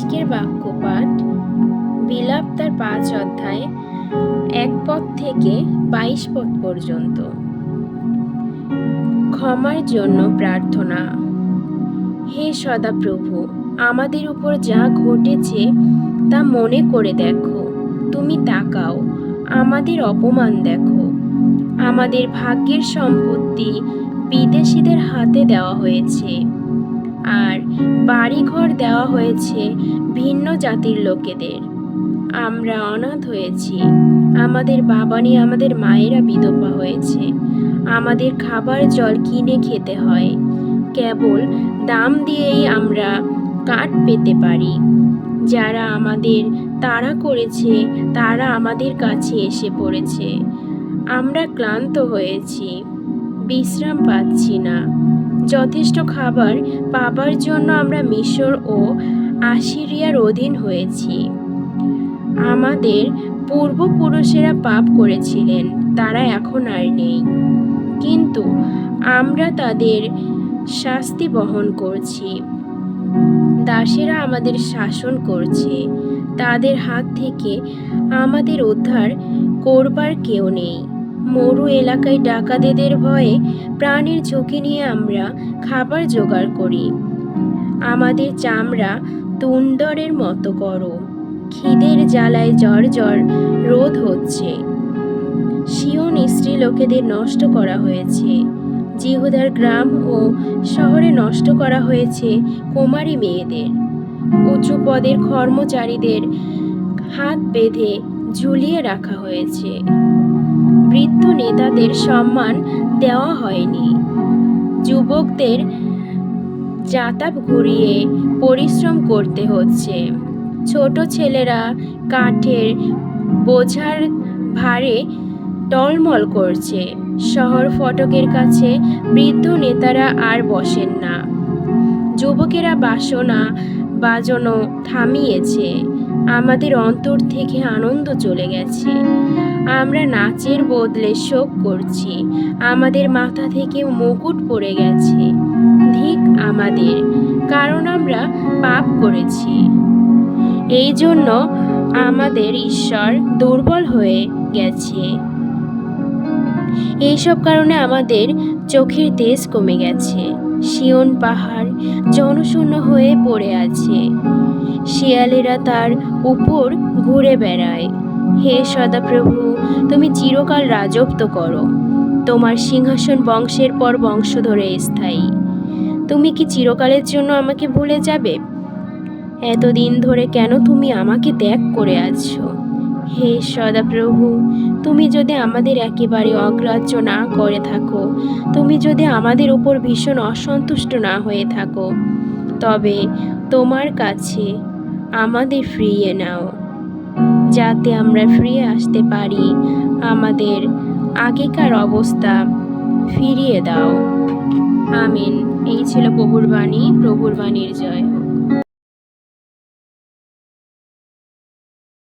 আজকের বাক্য পাঠ, বিলাপ তার পাঁচ অধ্যায় এক পদ থেকে বাইশ পদ পর্যন্ত। ক্ষমার জন্য প্রার্থনা। হে সদাপ্রভু, আমাদের উপর যা ঘটেছে তা মনে করে দেখো। তুমি তাকাও, আমাদের অপমান দেখো। আমাদের ভাগ্যের সম্পত্তি বিদেশিদের হাতে দেওয়া হয়েছে। আর বাড়িঘর দেওয়া হয়েছে ভিন্ন জাতির লোকেদের। আমরা অনাথ হয়েছি। আমাদের বাবা নিয়ে আমাদের মায়েরা বিধবা হয়েছে। আমাদের খাবার জল কিনে খেতে হয়। কেবল দাম দিয়েই আমরা কাঠ পেতে পারি। যারা আমাদের তাড়া করেছে, তারা আমাদের কাছে এসে পড়েছে। আমরা ক্লান্ত হয়েছি। বিশ্রাম পাচ্ছি না। যথেষ্ট খাবার পাবার জন্য আমরা মিশর ও আশিরিয়ার অধীন হয়েছি। আমাদের পূর্বপুরুষেরা পাপ করেছিলেন, তারা এখন আর নেই। কিন্তু আমরা তাদের শাস্তি বহন করছি। দাসেরা আমাদের শাসন করছে। তাদের হাত থেকে আমাদের উদ্ধার করবার কেউ নেই। মরু এলাকায় ডাকাতেদের ভয়ে প্রাণের ঝুঁকি নিয়ে আমরা খাবার জোগাড় করি। আমাদের চামড়া তুন্দরের মতো করো খিদের জ্বালায় জ্বর জ্বর রোধ হচ্ছে। শিওন স্ত্রী লোকেদের নষ্ট করা হয়েছে। জিহুদার গ্রাম ও শহরে নষ্ট করা হয়েছে কুমারী মেয়েদের। উঁচু পদের কর্মচারীদের হাত বেঁধে ঝুলিয়ে রাখা হয়েছে। বৃদ্ধ নেতাদের সম্মান দেওয়া হয়নি। যুবকদের যাতাপ ঘুরিয়ে পরিশ্রম করতে হচ্ছে। ছোট ছেলেরা কাঠের বোঝার ভারে টলমল করছে। শহর ফটকের কাছে বৃদ্ধ নেতারা আর বসেন না। যুবকেরা বাসনা বাজনো থামিয়েছে। আমাদের অন্তর থেকে আনন্দ চলে গেছে। আমরা নাচের বদলে শোক করছি। আমাদের মাথা থেকে মুকুট পড়ে গেছে। ধিক আমাদের, কারণ আমরা পাপ করেছি। এই জন্য আমাদের ঈশ্বর দুর্বল হয়ে গেছে। এইসব কারণে আমাদের চোখের তেজ কমে গেছে। শিওন পাহাড় জনশূন্য হয়ে পড়ে আছে। শিয়ালেরা তার উপর ঘুরে বেড়ায়। হে সদাপ্রভু, তুমি চিরকাল রাজত্ব করো। তোমার সিংহাসন বংশের পর বংশ ধরে স্থায়ী। তুমি কি চিরকালের জন্য আমাকে ভুলে যাবে? এতদিন ধরে কেন তুমি আমাকে ত্যাগ করে আছো? হে সদাপ্রভু, তুমি যদি আমাদের একেবারে অগ্রাহ্য না করে থাকো, তুমি যদি আমাদের উপর ভীষণ অসন্তুষ্ট না হয়ে থাকো, তবে তোমার কাছে আমাদের ফিরিয়ে নাও। যাতে আমরা ফিরে আসতে পারি। আমাদের আগেকার অবস্থা ফিরিয়ে দাও। আমিন। এই ছিল প্রভুর বাণী, প্রভুর বাণীর জয়।